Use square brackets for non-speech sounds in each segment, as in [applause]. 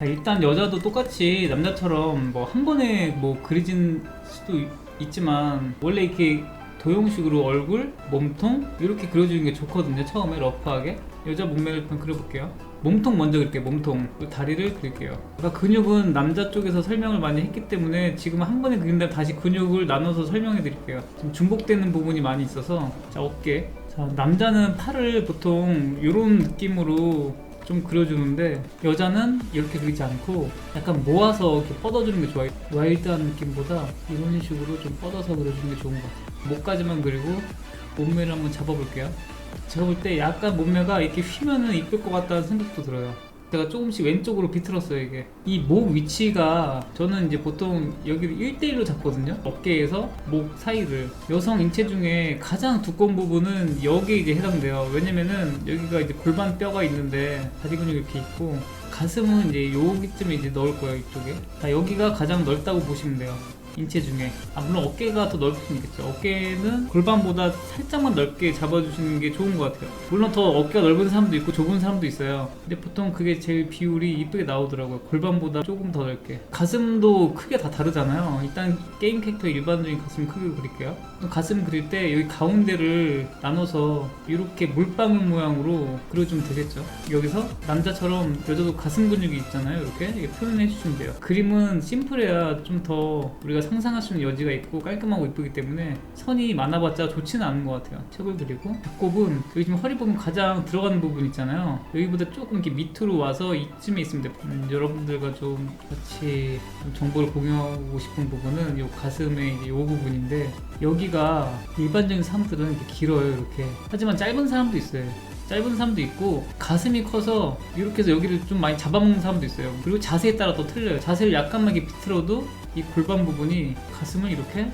자, 일단 여자도 똑같이 남자처럼 뭐 한 번에 뭐 그려진 수도 있- 있지만 원래 이렇게 도형식으로 얼굴, 몸통 이렇게 그려주는 게 좋거든요. 처음에 러프하게 여자 몸매를 일단 그려볼게요. 몸통 먼저 그릴게요. 몸통 그리고 다리를 그릴게요. 그러니까 근육은 남자 쪽에서 설명을 많이 했기 때문에 지금 한 번에 그린다면 다시 근육을 나눠서 설명해 드릴게요. 지금 중복되는 부분이 많이 있어서 자 어깨. 자 남자는 팔을 보통 이런 느낌으로 좀 그려주는데 여자는 이렇게 그리지 않고 약간 모아서 이렇게 뻗어주는 게 좋아요. 와일드한 느낌보다 이런 식으로 좀 뻗어서 그려주는 게 좋은 것 같아요. 목까지만 그리고 몸매를 한번 잡아볼게요. 제가 볼 때 약간 몸매가 이렇게 휘면은 이쁠 것 같다는 생각도 들어요. 제가 조금씩 왼쪽으로 비틀었어요 이게. 이 목 위치가 저는 이제 보통 여기를 1대1로 잡거든요. 어깨에서 목 사이를. 여성 인체 중에 가장 두꺼운 부분은 여기에 이제 해당돼요. 왜냐면은 여기가 이제 골반 뼈가 있는데 다리 근육이 이렇게 있고 가슴은 이제 여기쯤에 이제 넣을 거예요 이쪽에. 자 여기가 가장 넓다고 보시면 돼요 인체 중에. 아 물론 어깨가 더 넓을 수 있겠죠. 어깨는 골반보다 살짝만 넓게 잡아주시는 게 좋은 것 같아요. 물론 더 어깨가 넓은 사람도 있고 좁은 사람도 있어요. 근데 보통 그게 제일 비율이 이쁘게 나오더라고요. 골반보다 조금 더 넓게. 가슴도 크게 다 다르잖아요. 일단 게임 캐릭터 일반적인 가슴 크게 그릴게요. 가슴 그릴 때 여기 가운데를 나눠서 이렇게 물방울 모양으로 그려주면 되겠죠. 여기서 남자처럼 여자도 가슴 근육이 있잖아요. 이렇게? 이렇게 표현해 주시면 돼요. 그림은 심플해야 좀 더 우리가 상상할 수 있는 여지가 있고 깔끔하고 이쁘기 때문에 선이 많아봤자 좋지는 않은 것 같아요. 책을 그리고 배꼽은 여기 지금 허리 부분 가장 들어가는 부분 있잖아요. 여기보다 조금 이렇게 밑으로 와서 이쯤에 있으면 돼요. 음, 여러분들과 좀 같이 좀 정보를 공유하고 싶은 부분은 이 가슴의 이 부분인데 여기가 일반적인 사람들은 이렇게 길어요 이렇게. 하지만 짧은 사람도 있어요. 짧은 사람도 있고 가슴이 커서 이렇게 해서 여기를 좀 많이 잡아먹는 사람도 있어요. 그리고 자세에 따라 또 틀려요. 자세를 약간만 이렇게 비틀어도 이 골반 부분이 가슴을 이렇게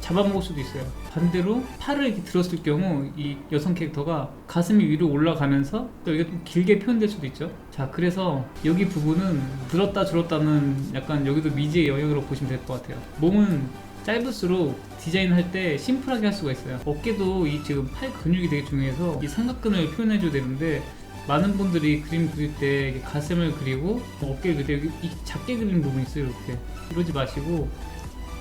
잡아먹을 수도 있어요 반대로 팔을 이렇게 들었을 경우 이 여성 캐릭터가 가슴이 위로 올라가면서 또 이게 좀 길게 표현될 수도 있죠 자 그래서 여기 부분은 들었다 줄었다는 약간 여기도 미지의 영역으로 보시면 될 것 같아요 몸은 짧을수록 디자인 할 때 심플하게 할 수가 있어요. 어깨도 이 지금 팔 근육이 되게 중요해서 이 삼각근을 표현해줘야 되는데 많은 분들이 그림 그릴 때 가슴을 그리고 어깨를 그릴 때 작게 그리는 부분이 있어요. 이렇게 이러지 마시고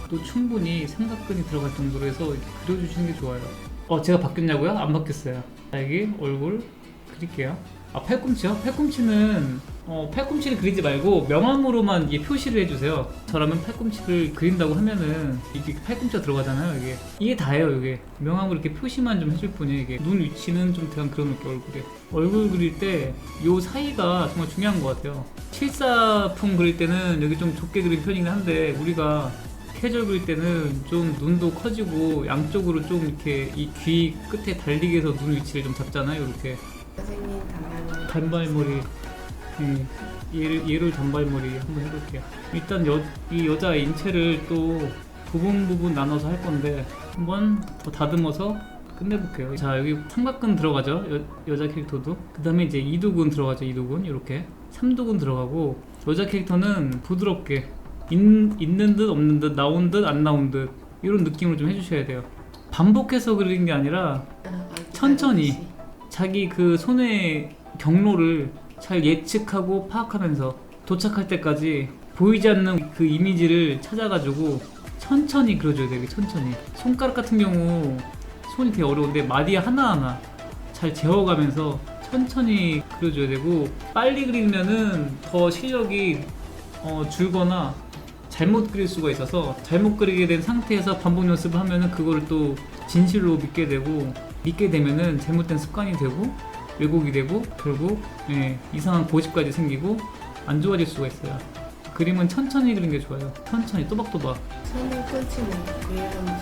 또 충분히 삼각근이 들어갈 정도로 해서 이렇게 그려주시는 게 좋아요. 어 제가 바뀌었냐고요? 안 바뀌었어요. 자 여기 얼굴 그릴게요. 아 팔꿈치요? 팔꿈치는 어, 팔꿈치를 그리지 말고 명암으로만 이게 표시를 해주세요. 저라면 팔꿈치를 그린다고 하면은 이게 팔꿈치가 들어가잖아요. 이게 이게 다예요. 이게 명암으로 이렇게 표시만 좀 해줄 뿐이에요. 이게 눈 위치는 좀 대강 그려놓을게요. 얼굴에 얼굴 그릴 때 요 사이가 정말 중요한 것 같아요. 실사품 그릴 때는 여기 좀 좁게 그린 편이긴 한데 우리가 캐주얼 그릴 때는 좀 눈도 커지고 양쪽으로 좀 이렇게 이 귀 끝에 달리게 해서 눈 위치를 좀 잡잖아요. 이렇게 선생님 단발머리 단발머리 예, 얘를, 얘를 단발머리 한번 해볼게요. 일단 여, 이 여자 인체를 또 부분 부분 나눠서 할 건데 한번 더 다듬어서 끝내볼게요. 자 여기 삼각근 들어가죠? 여, 여자 캐릭터도. 그 다음에 이제 이두근 들어가죠 이두근. 이렇게 삼두근 들어가고 여자 캐릭터는 부드럽게 있, 있는 듯 없는 듯 나온 듯 안 나온 듯 이런 느낌으로 좀 해주셔야 돼요. 반복해서 그리는 게 아니라 천천히. 자기 그 손의 경로를 잘 예측하고 파악하면서 도착할 때까지 보이지 않는 그 이미지를 찾아가지고 천천히 그려줘야 돼요. 천천히. 손가락 같은 경우 손이 되게 어려운데 마디 하나하나 잘 재워가면서 천천히 그려줘야 되고 빨리 그리면은 더 실력이 어, 줄거나 잘못 그릴 수가 있어서 잘못 그리게 된 상태에서 반복 연습을 하면은 그거를 또 진실로 믿게 되고 믿게 되면은 잘못된 습관이 되고 왜곡이 되고 결국 예, 이상한 고집까지 생기고 안 좋아질 수가 있어요. 그림은 천천히 그리는 게 좋아요. 천천히 또박또박. 손을 끊치는 그런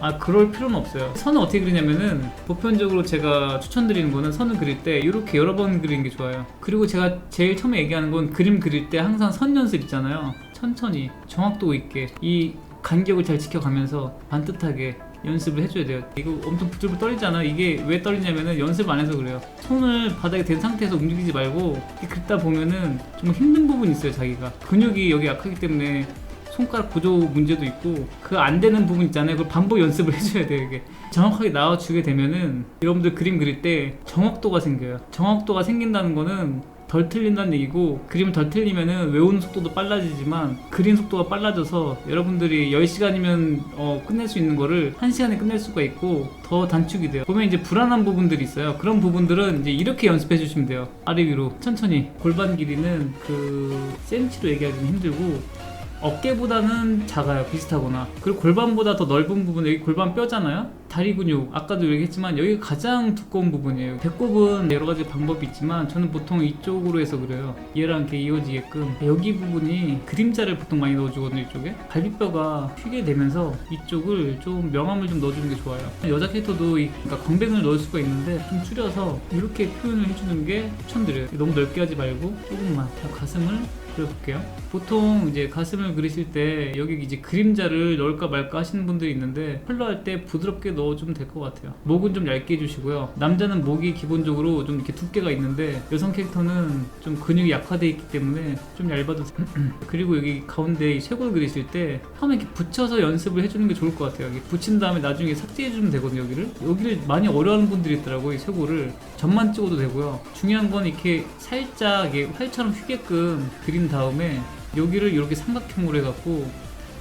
아 그럴 필요는 없어요. 선을 어떻게 그리냐면은 보편적으로 제가 추천드리는 거는 선을 그릴 때 이렇게 여러 번 그리는 게 좋아요. 그리고 제가 제일 처음에 얘기하는 건 그림 그릴 때 항상 선 연습 있잖아요. 천천히 정확도 있게 이 간격을 잘 지켜가면서 반듯하게 연습을 해줘야 돼요. 이거 엄청 부들부들 떨리잖아. 이게 왜 떨리냐면은 연습 안 해서 그래요. 손을 바닥에 댄 상태에서 움직이지 말고 긁다 보면은 정말 힘든 부분이 있어요. 자기가 근육이 여기 약하기 때문에 손가락 구조 문제도 있고 그 안 되는 부분 있잖아요. 그걸 반복 연습을 [laughs] 해줘야 돼요. 이게 정확하게 나와주게 되면은 여러분들 그림 그릴 때 정확도가 생겨요. 정확도가 생긴다는 거는 덜 틀린다는 얘기고 그림 덜 틀리면은 외우는 속도도 빨라지지만 그림 속도가 빨라져서 여러분들이 10시간이면 어, 끝낼 수 있는 거를 1시간에 끝낼 수가 있고 더 단축이 돼요. 보면 이제 불안한 부분들이 있어요. 그런 부분들은 이제 이렇게 연습해 주시면 돼요. 아래 위로 천천히 골반 길이는 그 센치로 얘기하기는 힘들고 어깨보다는 작아요 비슷하거나. 그리고 골반보다 더 넓은 부분 여기 골반 뼈잖아요? 다리 근육 아까도 얘기했지만 여기가 가장 두꺼운 부분이에요. 배꼽은 여러 가지 방법이 있지만 저는 보통 이쪽으로 해서 그래요. 얘랑 이렇게 이어지게끔. 여기 부분이 그림자를 보통 많이 넣어주거든요 이쪽에. 갈비뼈가 휘게 되면서 이쪽을 좀 명암을 좀 넣어주는 게 좋아요. 여자 캐릭터도 이 그러니까 광배근을 넣을 수가 있는데 좀 줄여서 이렇게 표현을 해주는 게 추천드려요. 너무 넓게 하지 말고 조금만 자, 가슴을 그려볼게요. 보통 이제 가슴을 그리실 때 여기 이제 그림자를 넣을까 말까 하시는 분들이 있는데 컬러할 때 부드럽게 넣어주면 될 것 같아요. 목은 좀 얇게 해주시고요. 남자는 목이 기본적으로 좀 이렇게 두께가 있는데 여성 캐릭터는 좀 근육이 약화되어 있기 때문에 좀 얇아도. [clears throat] 그리고 여기 가운데 이 쇄골 그리실 때 처음에 이렇게 붙여서 연습을 해주는 게 좋을 것 같아요. 여기 붙인 다음에 나중에 삭제해주면 되거든요. 여기를 여기를 많이 어려워하는 분들이 있더라고요. 이 쇄골을 점만 찍어도 되고요. 중요한 건 이렇게 살짝 이게 활처럼 휘게끔 그린 다음에 여기를 이렇게 삼각형으로 해갖고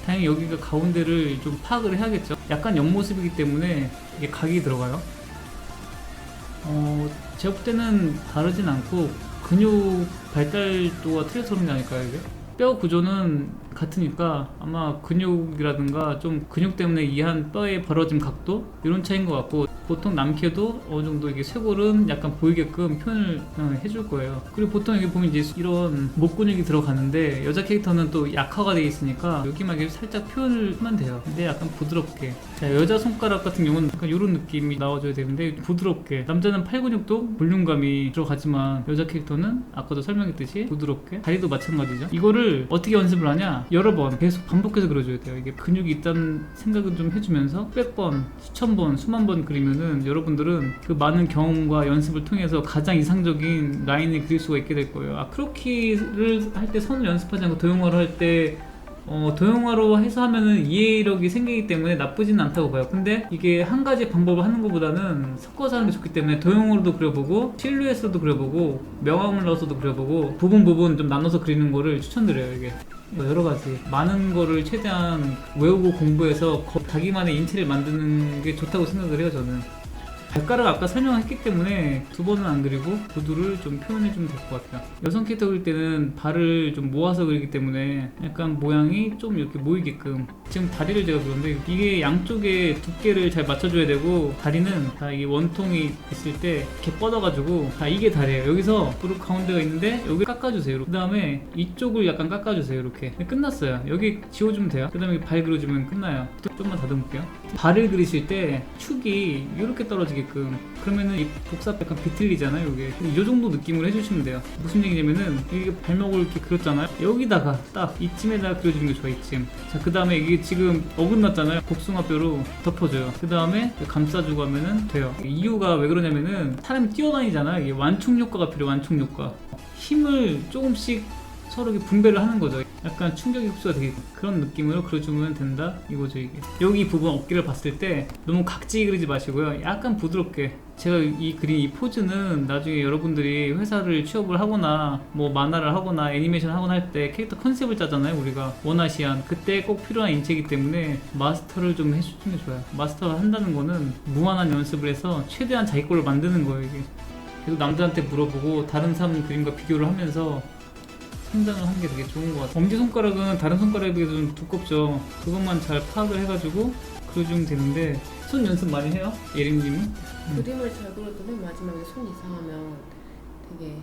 당연히 여기가 가운데를 좀 파악을 해야겠죠. 약간 옆모습이기 때문에 이게 각이 들어가요. 어, 제가 볼 때는 다르진 않고 근육 발달도가 틀려서 그런 게 아닐까요, 이게? 뼈 구조는 같으니까 아마 근육이라든가 좀 근육 때문에 이한 뼈의 벌어진 각도 이런 차이인 것 같고 보통 남캐도 어느 정도 이게 쇄골은 약간 보이게끔 표현을 어, 해줄 거예요. 그리고 보통 여기 보면 이제 이런 목 근육이 들어가는데 여자 캐릭터는 또 약화가 돼 있으니까 여기만 이렇게 살짝 표현을 하면 돼요. 근데 약간 부드럽게. 자, 여자 손가락 같은 경우는 약간 이런 느낌이 나와줘야 되는데 부드럽게. 남자는 팔 근육도 볼륨감이 들어가지만 여자 캐릭터는 아까도 설명했듯이 부드럽게. 다리도 마찬가지죠. 이거를 어떻게 연습을 하냐? 여러 번 계속 반복해서 그려줘야 돼요. 이게 근육이 있다는 생각을 좀 해주면서 수백 번, 수천 번, 수만 번 그리면은 여러분들은 그 많은 경험과 연습을 통해서 가장 이상적인 라인을 그릴 수가 있게 될 거예요. 아, 크로키를 할 때 선을 연습하지 않고 도형화를 할때 어, 도형화로 해서 하면은 이해력이 생기기 때문에 나쁘진 않다고 봐요. 근데 이게 한 가지 방법을 하는 것보다는 섞어서 하는 게 좋기 때문에 도형으로도 그려보고 실루엣으로도 그려보고 명암을 넣어서도 그려보고 부분 부분 좀 나눠서 그리는 거를 추천드려요. 이게 뭐 여러 가지 많은 거를 최대한 외우고 공부해서 거- 자기만의 인체를 만드는 게 좋다고 생각을 해요. 저는. 발가락 아까 설명했기 때문에 두 번은 안 그리고 구두를 좀 표현해 주면 될 것 같아요. 여성 캐릭터 그릴 때는 발을 좀 모아서 그리기 때문에 약간 모양이 좀 이렇게 모이게끔 지금 다리를 제가 그런데 이게 양쪽에 두께를 잘 맞춰줘야 되고 다리는 다 이게 원통이 있을 때 이렇게 뻗어가지고 다 이게 다리예요. 여기서 무릎 가운데가 있는데 여기 깎아주세요. 그 다음에 이쪽을 약간 깎아주세요. 이렇게 끝났어요. 여기 지워주면 돼요. 그 다음에 발 그려주면 끝나요. 좀만 다듬을게요. 발을 그리실 때 축이 이렇게 떨어지게 끔. 그러면은 이 복사 약간 비틀리잖아요 이게. 이 정도 느낌으로 해주시면 돼요. 무슨 얘기냐면은 이게 발목을 이렇게 그렸잖아요. 여기다가 딱 이쯤에다가 그려주는 게 좋아 이쯤. 자 그 다음에 이게 지금 어긋났잖아요. 복숭아뼈로 덮어줘요. 그 다음에 감싸주고 하면은 돼요. 이유가 왜 그러냐면은 사람이 뛰어다니잖아요. 이게 완충 효과가 필요해 완충 효과. 힘을 조금씩 서로 분배를 하는 거죠. 약간 충격이 흡수가 되게 그런 느낌으로 그려주면 된다 이거죠 이게. 여기 부분 어깨를 봤을 때 너무 각지게 그리지 마시고요. 약간 부드럽게. 제가 이 그린 이 포즈는 나중에 여러분들이 회사를 취업을 하거나 뭐 만화를 하거나 애니메이션 하거나 할 때 캐릭터 컨셉을 짜잖아요 우리가 원아시안 그때 꼭 필요한 인체이기 때문에 마스터를 좀 해주는 게 좋아요 마스터 한다는 거는 무한한 연습을 해서 최대한 자기 걸로 만드는 거예요 이게 계속 남들한테 물어보고 다른 사람 그림과 비교를 하면서 성장을 한게 되게 좋은 것 같아요. 엄지손가락은 다른 손가락에 비해서 좀 두껍죠. 그것만 잘 파악을 해가지고 그려주면 되는데 손 연습 많이 해요? 예림님은? 음. 그림을 잘 그려도 맨 마지막에 손 이상하면 되게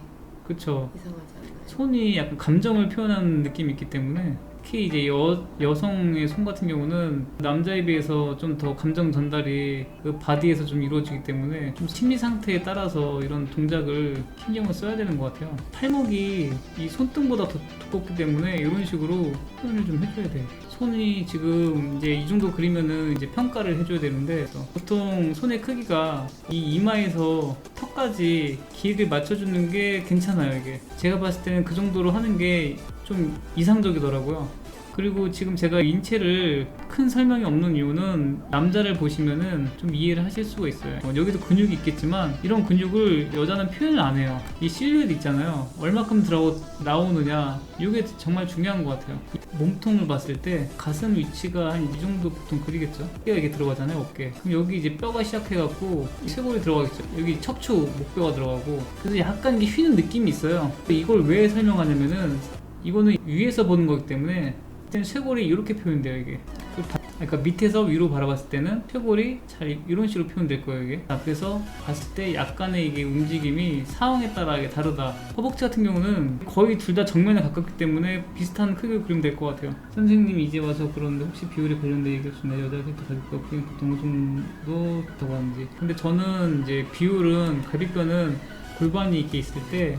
그쵸. 이상하지 않나요? 손이 약간 감정을 표현하는 느낌이 있기 때문에 특히 이제 여, 여성의 손 같은 경우는 남자에 비해서 좀 더 감정 전달이 그 바디에서 좀 이루어지기 때문에 좀 심리 상태에 따라서 이런 동작을 신경을 써야 되는 것 같아요. 팔목이 이 손등보다 더 두껍기 때문에 이런 식으로 표현을 좀 해줘야 돼. 손이 지금 이제 이 정도 그리면은 이제 평가를 해줘야 되는데 보통 손의 크기가 이 이마에서 턱까지 길이를 맞춰주는 게 괜찮아요 이게 제가 봤을 때는 그 정도로 하는 게 좀 이상적이더라고요 그리고 지금 제가 인체를 큰 설명이 없는 이유는 남자를 보시면은 좀 이해를 하실 수가 있어요. 어, 여기도 근육이 있겠지만 이런 근육을 여자는 표현을 안 해요. 이 실루엣 있잖아요. 얼마큼 들어 나오느냐 이게 정말 중요한 것 같아요. 몸통을 봤을 때 가슴 위치가 한 이 정도 보통 그리겠죠. 어깨가 이게 들어가잖아요. 어깨. 그럼 여기 이제 뼈가 시작해갖고 쇄골이 들어가겠죠. 여기 척추 목뼈가 들어가고 그래서 약간 이게 휘는 느낌이 있어요. 이걸 왜 설명하냐면은 이거는 위에서 보는 거기 때문에 쇄골이 이렇게 표현돼요 이게. 그 바- 그러니까 밑에서 위로 바라봤을 때는 쇄골이 잘 이- 이런 식으로 표현될 거예요 이게. 자, 그래서 봤을 때 약간의 이게 움직임이 상황에 따라 다르다. 허벅지 같은 경우는 거의 둘 다 정면에 가깝기 때문에 비슷한 크기로 그리면 될 것 같아요. 선생님이 이제 와서 그러는데 혹시 비율에 관련된 얘기를 주나 여자 캐릭터 가격과 보통 보통 정도 좋다고 하는지. 근데 저는 이제 비율은 갈비뼈는 골반이 이렇게 있을 때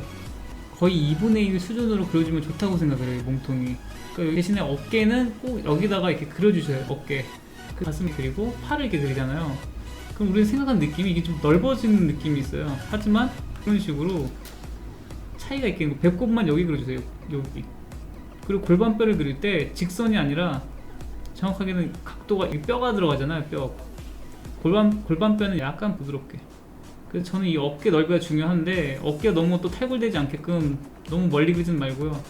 거의 2분의 1 수준으로 그려주면 좋다고 생각을 해요 몸통이. 그 대신에 어깨는 꼭 여기다가 이렇게 그려주셔요 어깨. 그 가슴 그리고 팔을 이렇게 그리잖아요. 그럼 우리가 생각하는 느낌이 이게 좀 넓어지는 느낌이 있어요. 하지만 그런 식으로 차이가 있겠고 배꼽만 여기 그려주세요 여기. 그리고 골반뼈를 그릴 때 직선이 아니라 정확하게는 각도가 이 뼈가 들어가잖아요 뼈. 골반 골반뼈는 약간 부드럽게 그래서 저는 이 어깨 넓이가 중요한데 어깨가 너무 또 탈골되지 않게끔 너무 멀리 그리지 말고요.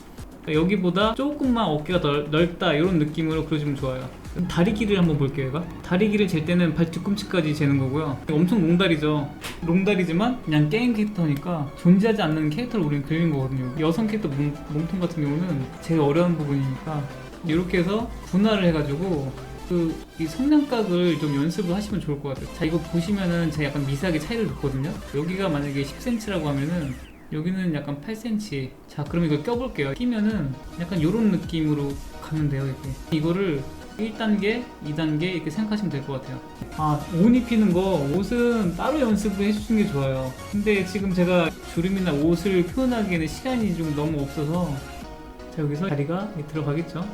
그러니까 여기보다 조금만 어깨가 넓, 넓다 이런 느낌으로 그려주면 좋아요. 다리 길이를 한번 볼게요, 얘가. 다리 길이를 잴 때는 발 뒤꿈치까지 재는 거고요. 엄청 롱다리죠. 롱다리지만 그냥 게임 캐릭터니까 존재하지 않는 캐릭터를 우리는 그리는 거거든요. 여성 캐릭터 몸, 몸통 같은 경우는 제일 어려운 부분이니까 이렇게 해서 분할을 해가지고 그 이 성냥각을 좀 연습을 하시면 좋을 것 같아요. 자 이거 보시면은 제가 약간 미세하게 차이를 줬거든요. 여기가 만약에 10cm라고 하면은 여기는 약간 8cm. 자 그럼 이걸 껴볼게요. 끼면은 약간 이런 느낌으로 가면 돼요. 이렇게 이거를 1단계, 2단계 이렇게 생각하시면 될 것 같아요. 아, 옷 입히는 거, 옷은 따로 연습을 해주시는 게 좋아요. 근데 지금 제가 주름이나 옷을 표현하기에는 시간이 좀 너무 없어서 자, 여기서 다리가 들어가겠죠?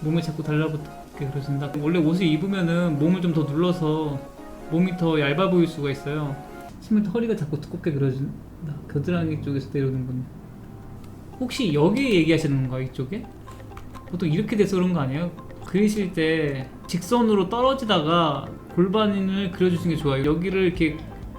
몸에 자꾸 달라붙게 그러진다. 원래 옷을 입으면은 몸을 좀 더 눌러서 몸이 더 얇아 보일 수가 있어요. 심지어 허리가 자꾸 두껍게 그려진다. 겨드랑이 쪽에서 내려오는 건. 혹시 여기 얘기하시는 건가요? 이쪽에? 보통 이렇게 돼서 그런 거 아니에요? 그리실 때 직선으로 떨어지다가 골반을 그려주시는 게 좋아요. 여기를 이렇게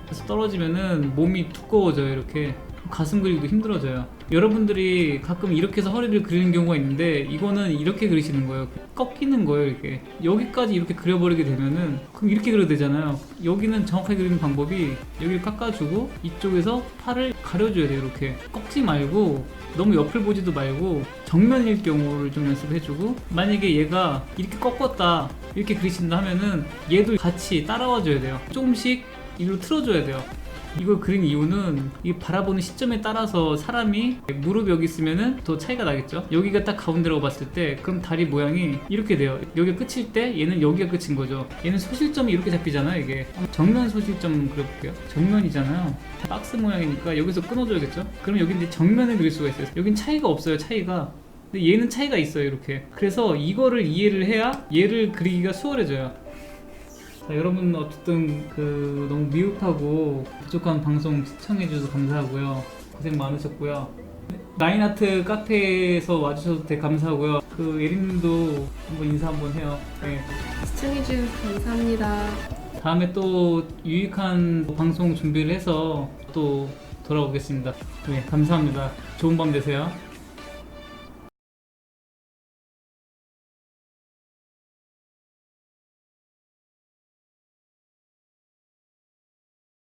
해서 떨어지면은 몸이 두꺼워져요. 이렇게 가슴 그리기도 힘들어져요. 여러분들이 가끔 이렇게 해서 허리를 그리는 경우가 있는데 이거는 이렇게 그리시는 거예요. 꺾이는 거예요. 이렇게 여기까지 이렇게 그려버리게 되면은 그럼 이렇게 그려도 되잖아요. 여기는 정확하게 그리는 방법이 여기를 깎아주고 이쪽에서 팔을 가려줘야 돼요. 이렇게 꺾지 말고 너무 옆을 보지도 말고 정면일 경우를 좀 연습해주고 만약에 얘가 이렇게 꺾었다 이렇게 그리신다 하면은 얘도 같이 따라와 줘야 돼요. 조금씩 일로 틀어줘야 돼요. 이걸 그린 이유는 이 바라보는 시점에 따라서 사람이 무릎 여기 있으면은 더 차이가 나겠죠. 여기가 딱 가운데라고 봤을 때 그럼 다리 모양이 이렇게 돼요. 여기가 끝일 때 얘는 여기가 끝인 거죠. 얘는 소실점이 이렇게 잡히잖아요. 이게 정면 소실점 그려볼게요. 정면이잖아요. 박스 모양이니까 여기서 끊어줘야겠죠. 그럼 여기 이제 정면을 그릴 수가 있어요. 여긴 차이가 없어요. 차이가. 근데 얘는 차이가 있어요. 이렇게. 그래서 이거를 이해를 해야 얘를 그리기가 수월해져요. 자, 여러분 어쨌든 그 너무 미흡하고 부족한 방송 시청해주셔서 감사하고요. 고생 많으셨고요. 라인아트 카페에서 와주셔서 되게 감사하고요. 그 예린님도 한번 인사 한번 해요. 네. 시청해주셔서 감사합니다. 다음에 또 유익한 방송 준비를 해서 또 돌아오겠습니다. 네, 감사합니다. 좋은 밤 되세요.